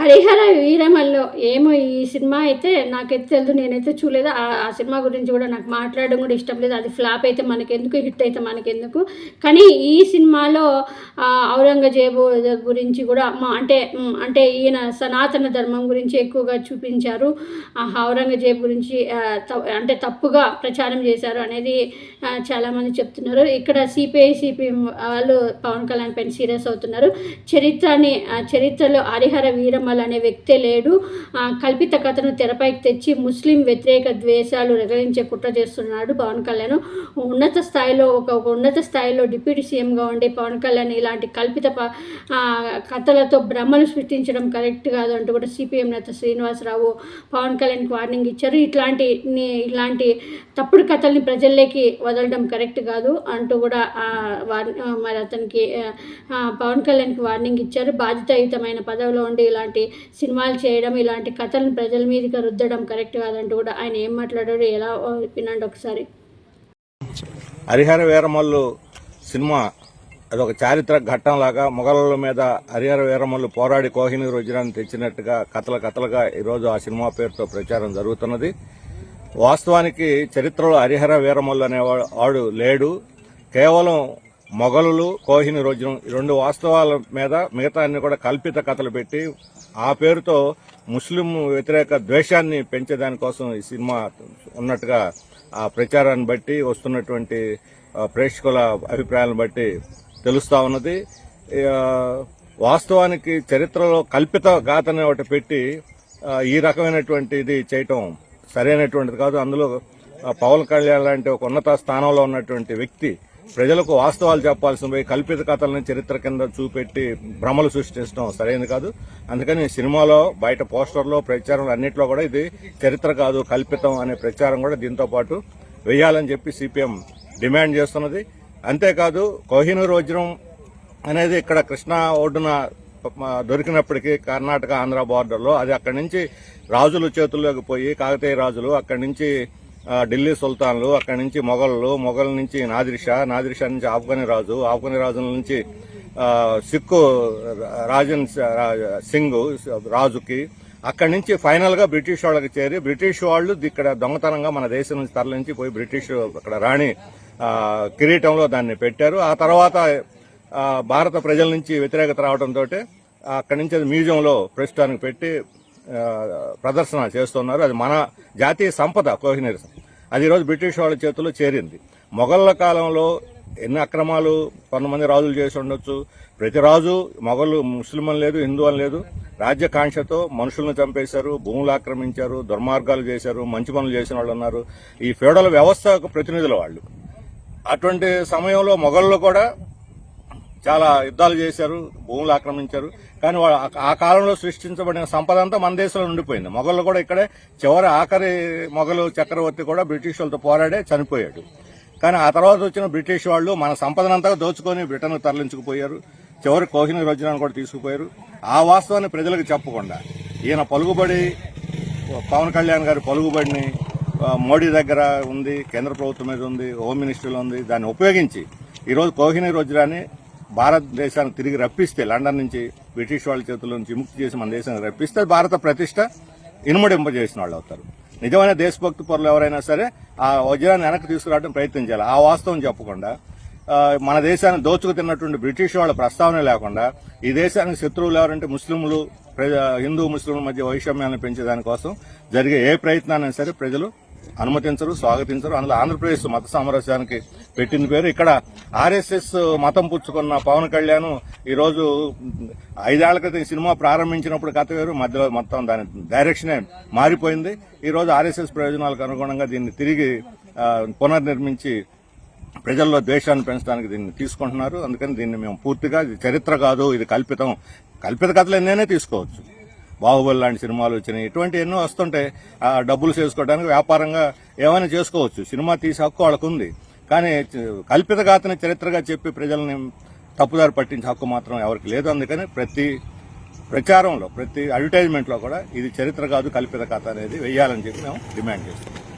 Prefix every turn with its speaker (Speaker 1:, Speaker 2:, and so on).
Speaker 1: హరిహర వీరమల్లో. ఏమో ఈ సినిమా అయితే నాకైతే తెలియదు నేనైతే చూడలేదు. ఆ సినిమా గురించి కూడా నాకు మాట్లాడడం కూడా ఇష్టం లేదు. అది ఫ్లాప్ అయితే మనకెందుకు హిట్ అయితే మనకెందుకు? కానీ ఈ సినిమాలో ఔరంగజేబు గురించి కూడా మా అంటే అంటే ఈయన సనాతన ధర్మం గురించి ఎక్కువగా చూపించారు. ఔరంగజేబు గురించి అంటే తప్పుగా ప్రచారం చేశారు అనేది చాలామంది చెప్తున్నారు. ఇక్కడ సిపిఐ సిపిఎం వాళ్ళు పవన్ కళ్యాణ్ పైన సీరియస్ అవుతున్నారు. చరిత్రని చరిత్రలో హరిహర కమల్ అనే వ్యక్తే లేడు. కల్పిత కథను తెరపైకి తెచ్చి ముస్లిం వ్యతిరేక ద్వేషాలు రగిలించే కుట్ర చేస్తున్నాడు పవన్ కళ్యాణ్. ఉన్నత స్థాయిలో ఒక ఉన్నత స్థాయిలో డిప్యూటీ సీఎంగా ఉండే పవన్ కళ్యాణ్ ఇలాంటి కల్పిత ప- కథలతో భ్రమలు సృష్టించడం కరెక్ట్ కాదు అంటూ కూడా సిపిఎం నేత శ్రీనివాసరావు పవన్ కళ్యాణ్కి వార్నింగ్ ఇచ్చారు. ఇట్లాంటి ఇలాంటి తప్పుడు కథల్ని ప్రజల్లోకి వదలడం కరెక్ట్ కాదు అంటూ కూడా వార్ మరి అతనికి పవన్ కళ్యాణ్కి వార్నింగ్ ఇచ్చారు. బాధ్యతాయుతమైన పదవిలో ఉండి ఇలాంటి సినిమాలు చేయడం ఇలాంటి కథలను ప్రజల మీదకి రుద్దడం కరెక్ట్ కాదంటూ కూడా ఆయన ఏం మాట్లాడాడు ఎలా వినండి ఒకసారి.
Speaker 2: హరిహర వీరమల్లు సినిమా అదొక చారిత్రక ఘట్టంలాగా మొఘలుల మీద హరిహర వీరమల్లు పోరాడి కోహిని రుజురాన్ని తెచ్చినట్టుగా కథల కథలుగా ఈరోజు ఆ సినిమా పేరుతో ప్రచారం జరుగుతున్నది. వాస్తవానికి చరిత్రలో హరిహర వీరమల్లు అనేవాడు వాడు లేడు. కేవలం మొఘలులు కోహిని రోజునం ఈ రెండు వాస్తవాల మీద మిగతా అన్ని కూడా కల్పిత కథలు పెట్టి ఆ పేరుతో ముస్లిం వ్యతిరేక ద్వేషాన్ని పెంచేదానికోసం ఈ సినిమా ఉన్నట్టుగా ఆ ప్రచారాన్ని బట్టి వస్తున్నటువంటి ప్రేక్షకుల అభిప్రాయాలను బట్టి తెలుస్తా ఉన్నది. వాస్తవానికి చరిత్రలో కల్పిత గాథని ఒకటి పెట్టి ఈ రకమైనటువంటి ఇది చేయటం సరైనటువంటిది కాదు. అందులో పవన్ కళ్యాణ్ లాంటి ఒక ఉన్నత స్థానంలో ఉన్నటువంటి వ్యక్తి ప్రజలకు వాస్తవాలు చెప్పాల్సిన కల్పిత కథలను చరిత్ర కింద చూపెట్టి భ్రమలు సృష్టించడం సరైనది కాదు. అందుకని సినిమాలో బయట పోస్టర్లో ప్రచారం అన్నింటిలో కూడా ఇది చరిత్ర కాదు కల్పితం అనే ప్రచారం కూడా దీంతో పాటు వేయాలని చెప్పి సిపిఎం డిమాండ్ చేస్తున్నది. అంతేకాదు కోహినూరు వజ్రం అనేది ఇక్కడ కృష్ణా ఒడ్డున దొరికినప్పటికీ కర్ణాటక ఆంధ్ర బార్డర్లో అది అక్కడి నుంచి రాజుల చేతుల్లోకి పోయి కాకతీయ రాజులు అక్కడి నుంచి ఢిల్లీ సుల్తాన్లు అక్కడి నుంచి మొఘళ్ళు మొఘల్ నుంచి నాదిర్షా నాదిర్షా నుంచి ఆఫ్ఘని రాజు ఆఫ్ఘని రాజుల నుంచి సిక్కు రాజన్ సింగ్ రాజుకి అక్కడి నుంచి ఫైనల్గా బ్రిటిష్ వాళ్ళకి చేరి బ్రిటిష్ వాళ్ళు ఇక్కడ దొంగతనంగా మన దేశం నుంచి తరలించి పోయి బ్రిటిష్ అక్కడ రాణి కిరీటంలో దాన్ని పెట్టారు. ఆ తర్వాత భారత ప్రజల నుంచి వ్యతిరేకత రావడంతో అక్కడి నుంచి అది మ్యూజియంలో ప్రస్తుతానికి పెట్టి ప్రదర్శన చేస్తున్నారు. అది మన జాతీయ సంపద కోహినీర్ అది ఈరోజు బ్రిటిష్ వాళ్ళ చేతిలో చేరింది. మొఘళ్ళ కాలంలో ఎన్ని అక్రమాలు కొంతమంది రాజులు చేసి ఉండొచ్చు. ప్రతి రాజు మొఘలు ముస్లిం అని లేదు హిందూ అని లేదు. రాజ్యకాంక్షతో మనుషులను చంపేశారు భూములు ఆక్రమించారు దుర్మార్గాలు చేశారు మంచి పనులు చేసిన వాళ్ళు ఉన్నారు ఈ ఫెడరల్ వ్యవస్థకు ప్రతినిధుల వాళ్ళు. అటువంటి సమయంలో మొఘళ్ళు కూడా చాలా యుద్ధాలు చేశారు భూములు ఆక్రమించారు. కానీ వాళ్ళు ఆ- కాలంలో సృష్టించబడిన సంపద అంతా మన దేశంలో ఉండిపోయింది. మొఘలు కూడా ఇక్కడే చివరి ఆఖరి మొఘలు చక్రవర్తి కూడా బ్రిటిష్ వాళ్ళతో పోరాడే చనిపోయాడు. కానీ ఆ తర్వాత వచ్చిన బ్రిటిష్ వాళ్ళు మన సంపదనంతా దోచుకొని బ్రిటన్ తరలించుకుపోయారు. చివరి కోహిని రోజునాన్ని కూడా తీసుకుపోయారు. ఆ వాస్తవాన్ని ప్రజలకు చెప్పకుండా ఈయన పలుకుబడి పవన్ కళ్యాణ్ గారి పలుకుబడిని మోడీ దగ్గర ఉంది కేంద్ర ప్రభుత్వం మీద ఉంది హోమ్ మినిస్ట్రీలో ఉంది. దాన్ని ఉపయోగించి ఈరోజు కోహిని రోజురాని భారతదేశానికి తిరిగి రప్పిస్తే లండన్ నుంచి బ్రిటిష్ వాళ్ళ చేతుల నుంచి విముక్తి చేసి మన దేశానికి రప్పిస్తే భారత ప్రతిష్ట ఇనుమడింపజేసిన వాళ్ళు అవుతారు. నిజమైన దేశభక్తి పరులు ఎవరైనా సరే ఆ వజ్రాన్ని వెనక్కి తీసుకురావడం ప్రయత్నం చేయాలి. ఆ వాస్తవం చెప్పకుండా మన దేశాన్ని దోచుకు తిన్నటువంటి బ్రిటిష్ వాళ్ళ ప్రస్తావన లేకుండా ఈ దేశానికి శత్రువులు ఎవరంటే ముస్లింలు ప్రజ- హిందూ ముస్లింల మధ్య వైషమ్యాన్ని పెంచేదానికోసం జరిగే ఏ ప్రయత్నాన్ని సరే ప్రజలు అనుమతించరు స్వాగతించరు. అందులో ఆంధ్రప్రదేశ్ మత సామరస్యానికి పెట్టిన పేరు. ఇక్కడ ఆర్ఎస్ఎస్ మతం పుచ్చుకున్న పవన్ కళ్యాణ్ ఈరోజు ఐదేళ్ళ క్రితం ఈ సినిమా ప్రారంభించినప్పుడు కథ వేరు మధ్యలో మొత్తం దాని డైరెక్షనే మారిపోయింది. ఈరోజు ఆర్ఎస్ఎస్ ప్రయోజనాలకు అనుగుణంగా దీన్ని తిరిగి పునర్నిర్మించి ప్రజల్లో ద్వేషాన్ని పెంచడానికి దీన్ని తీసుకుంటున్నారు. అందుకని దీన్ని మేము పూర్తిగా చరిత్ర కాదు ఇది కల్పితం. కల్పిత కథలు ఎన్నైనా తీసుకోవచ్చు. బాహుబలి లాంటి సినిమాలు వచ్చినాయి. ఇటువంటి ఎన్నో వస్తుంటే ఆ డబ్బులు చేసుకోవడానికి వ్యాపారంగా ఏమైనా చేసుకోవచ్చు. సినిమా తీసే హక్కు వాళ్ళకు ఉంది కానీ కల్పిత గాతని చరిత్రగా చెప్పి ప్రజల్ని తప్పుదారి పట్టించే హక్కు మాత్రం ఎవరికి లేదు. అందుకని ప్రతి ప్రచారంలో ప్రతి అడ్వర్టైజ్మెంట్లో కూడా ఇది చరిత్ర కాదు కల్పిత కథ అనేది వెయ్యాలని చెప్పి మేము డిమాండ్ చేస్తాం